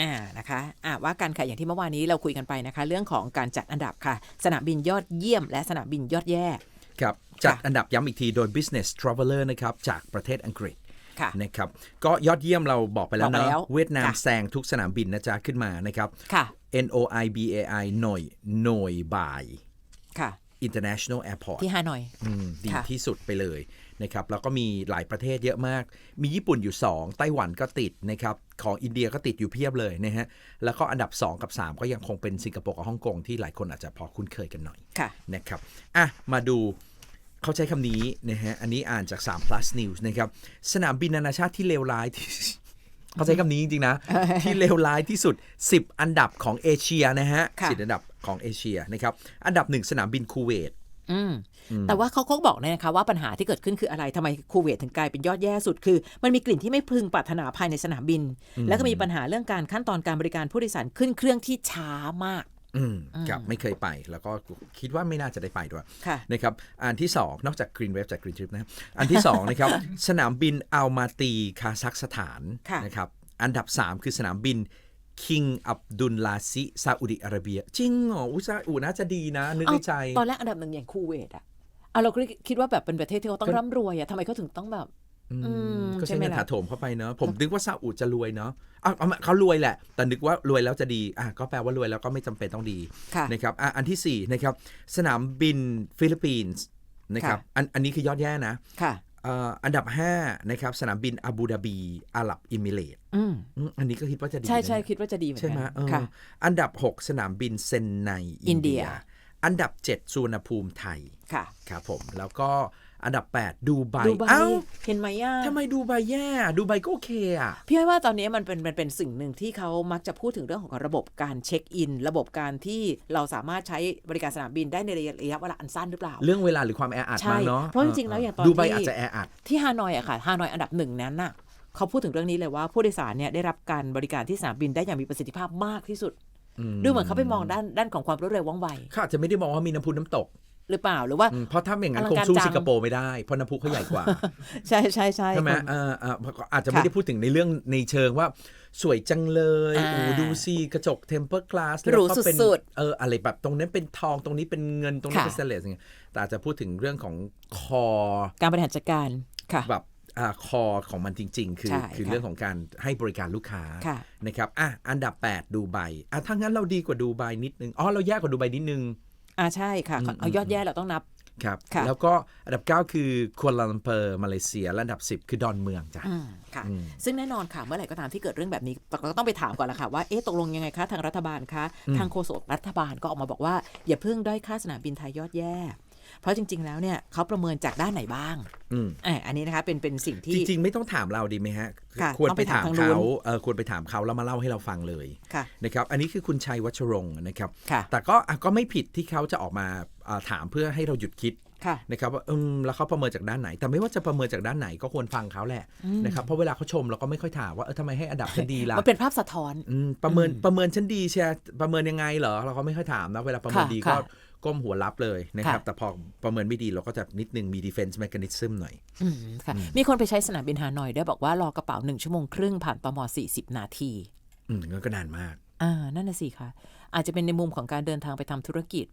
อ่านะคะอ่าว่ากันค่ะอย่างที่เมื่อวานนี้เราคุยกันไปนะคะ เรื่องของการจัดอันดับค่ะ สนามบินยอดเยี่ยม และสนามบินยอดแย่ครับจัดอันดับย้ำอีกทีโดย Business Traveler นะครับจากประเทศอังกฤษค่ะนะครับก็ยอดเยี่ยมเราบอกไปแล้วบอกไปเนาะแล้วเวียดนามค่ะแซงทุกสนามบินนะจ๊ะขึ้นมานะครับค่ะ N O I B A I หน่วยหน่วยบ่ายค่ะ International Airport ที่ฮานอยอืมดีค่ะที่สุดไปเลยนะครับแล้วก็มีหลายประเทศเยอะมาก มีญี่ปุ่นอยู่ 2 ไต้หวันก็ติดนะครับของอินเดียก็ติดอยู่เพียบเลยนะฮะแล้วก็อันดับ 2 กับ 3 ก็ยังคงเป็นสิงคโปร์กับฮ่องกงที่หลายคนอาจจะพอคุ้นเคยกันหน่อยค่ะนะครับอะมาดูเขาใช้คำนี้นะฮะอันนี้อ่านจาก 3 plus news นะครับสนามบินนานาชาติที่เลวร้ายที่เขาใช้คำนี้จริงๆนะ ที่เลวร้ายที่สุด 10 อันดับของเอเชียนะฮะค่ะสิอันดับ ของเอเชียนะครับ อันดับหนึ่งสนามบินคูเวตอืมแต่ว่าเขาก็บอกเลยนะคะว่าปัญหาที่เกิดขึ้นคืออะไรทำไมคูเวตถึงกลายเป็นยอดแย่สุดคือ มันมีกลิ่นที่ไม่พึงปรารถนาภายในสนามบิน แล้วก็มีปัญหาเรื่องการขั้นตอนการบริการผู้โดยสารขึ้นเครื่องที่ช้ามากอืมครับไม่เคยไปแล้วก็คิดว่าไม่น่าจะได้ไปด้วยค่ะนะครับอันที่ 2 นอกจาก Green Wave จาก Green Trip นะครับอันที่2นะครับสนามบินอัลมาตีคาซัคสถานค่ะนะครับอันดับ 3 คือสนามบิน คิงอับดุลลาซิซาอุดิอาระเบีย จริงเหรออุซาอุน่าจะดีนะ นึกในใจเอาตอนแรกอันดับหนึ่งอย่างคูเวตอะเอาเราก็คิดว่าแบบเป็นประเทศที่เขาต้องก็ร่ำรวยอะทำไมเขาถึงต้องแบบ อืมก็ใช่ใช้ไหมเงินล่ะ ถาโถมเข้าไปเนอะผมนึกว่าซาอุจะรวยเนาะอ้าวเอามาเขารวยแหละ แต่นึกว่ารวยแล้วจะดีอะก็แปลว่ารวยแล้วก็ไม่จำเป็นต้องดี ค่ะ นะครับอะอันที่สี่นะครับ สนามบินฟิลิปปินส์นะครับค่ะอันอันนี้คือยอดแย่นะ ค่ะเอ่ออันดับ 5 นะครับ สนามบินอาบูดาบีอาหรับอิมิเรตส์อืมอืมอันนี้ก็คิดว่าจะดี ใช่นะใช่คิดว่าจะดีเหมือนใช่กัไหมเออค่ะอันดับ 6 สนามบินเซนไนอินเดีย อันดับ 7 สุวรรณภูมิไทยค่ะครับผมแล้วก็อันดับ 8 ดูไบดูไบเอ้าเห็นไหมอะทำไมดูไบแย่ดูไบก็โอเคอะพี่อ้อยว่าตอนนี้มันเป็นมันเป็นสิ่งหนึ่งที่เขามักจะพูดถึงเรื่องของระบบการเช็คอิน ระบบการที่เราสามารถใช้บริการสนามบินได้ในระยะระยะเวลาอันสั้นหรือเปล่า เรื่องเวลาหรือความแออัดใช่มั้งเนาะเพราะจริงๆแล้วอย่างตอนดูไบที่อาจจะแออัดที่ฮานอยอะค่ะฮานอยอันดับหนึ่งนั้นน่ะเขาพูดถึงเรื่องนี้เลยว่าผู้โดยสารเนี่ยได้รับการบริการที่สนามบินได้อย่างมีประสิทธิภาพมากที่สุด ดูเหมือนเขาไปมองด้านด้านของความรวดเร็วว่องไวเขาอาจจะไม่ได้มองว่ามีน้ำพุน้ำตกหรือเปล่าหรือว่าอืมเพราะถ้าอย่างนั้นอลัคงงการสู้จังสิงคโปร์ไม่ได้ เพราะน้ำพุเขาใหญ่กว่า ใช่ใช่ใช่ใช่ไหมคนเออเอออาจจะไม่ค่ะได้พูดถึงในเรื่องในเชิงว่าสวยจังเลยอ่าโอ้ดูสิกระจกเทมเ e อร์ l ลาสหรูสุดเอออะไรแบบตรงนั้นเป็นทองตรงนี้เป็นเงินตรงนี้ค่ะเป็นสเตนเลสแต่อาจจะพูดถึงเรื่องของคอ การบริหารจัดการค่ะแบบอ่า คอของมันจริง ๆ คือ ใช่คือค่ะเรื่องของการให้บริการลูกค้าค่ะ นะครับอะอันดับ 8 ดูไบอะถ้างั้นเราดีกว่าดูไบนิดนึงอ๋อเราแย่กว่าดูไบนิดนึง อ่าใช่ค่ะ อืม เอายอดแย่เราต้องนับ ครับ ค่ะ แล้วก็อันดับ 9 คือกัวลาลัมเปอร์มาเลเซียและอันดับ 10 คือดอนเมืองจ้ะอืมค่ะ อืม ซึ่งแน่นอนค่ะ เมื่อไหร่ก็ตามที่เกิดเรื่องแบบนี้เราก็ต้องไปถามก่อนละค่ะว่า เอ๊ะ ตกลงยังไงคะ ทางรัฐบาลคะ ทางโฆษกรัฐบาลก็ออกมาบอกว่า อย่าเพิ่งด้อยค่าสนามบินไทยยอดแย่ เพราะจริง ๆ แล้วเนี่ยเขาประเมินจากด้านไหนบ้างอืมอะอันนี้นะคะเป็นเป็นสิ่งที่ จริง ๆ ไม่ต้องถามเราดีไหมฮะค่ะควรต้องไปไปถามถามทางนู้น เขาเออควรไปถามเขาแล้วมาเล่าให้เราฟังเลยค่ะ นะครับ อันนี้คือคุณชัยวัชรงค์นะครับ ค่ะ แต่ก็อะก็ไม่ผิดที่เขาจะออกมาอ่าถามเพื่อให้เราหยุดคิดค่ะ นะครับว่าอืมแล้วเขาประเมินจากด้านไหน แต่ไม่ว่าจะประเมินจากด้านไหนก็ควรฟังเขาแหละนะครับเพราะเวลาเขาชมเราก็ไม่ค่อยถามว่าเออทำไมให้อันดับฉันดีล่ะมันเป็นภาพสะท้อน อืมประเมินประเมินฉันดีเชียร์ประเมินยังไงเหรอเราก็ไม่ค่อยถามนะเวลาประเมินค่ะดีก็ค่ะ ก้มหัวรับเลยนะครับค่ะแต่พอประเมินไม่ดีเราก็จะนิดนึงมี defense mechanism หน่อยอืมค่ะมีคนไปใช้สนามบินฮานอยด้วยบอกว่ารอกระเป๋าหนึ่งชั่วโมงครึ่งผ่านตม40นาที อืมงั้นก็นานมาก อ่า นั่นน่ะสิคะอาจจะเป็นในมุมของการเดินทางไปทำธุรกิจ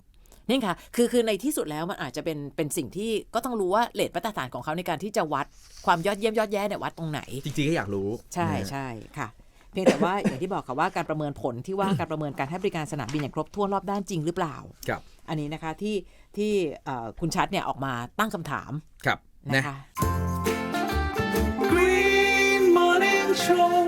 นี่ค่ะ คือคือในที่สุดแล้วมันอาจจะเป็นเป็นสิ่งที่ก็ต้องรู้ว่าเลทมาตรฐานของเขาในการที่จะวัดความยอดเยี่ยมยอดแย่เนี่ยวัดตรงไหน จริงๆก็อยากรู้ ใช่นะฮะใช่ค่ะ เพียงแต่ว่าอย่างที่บอกค่ะว่าการประเมินผลที่ว่าการประเมินการให้บริการสนามบินอย่างครบถ้วนรอบด้านจริงหรือเปล่า ครับ อันนี้นะคะที่ที่คุณชัดเนี่ยออกมาตั้งคำถามครับนะคะ Green Morning Show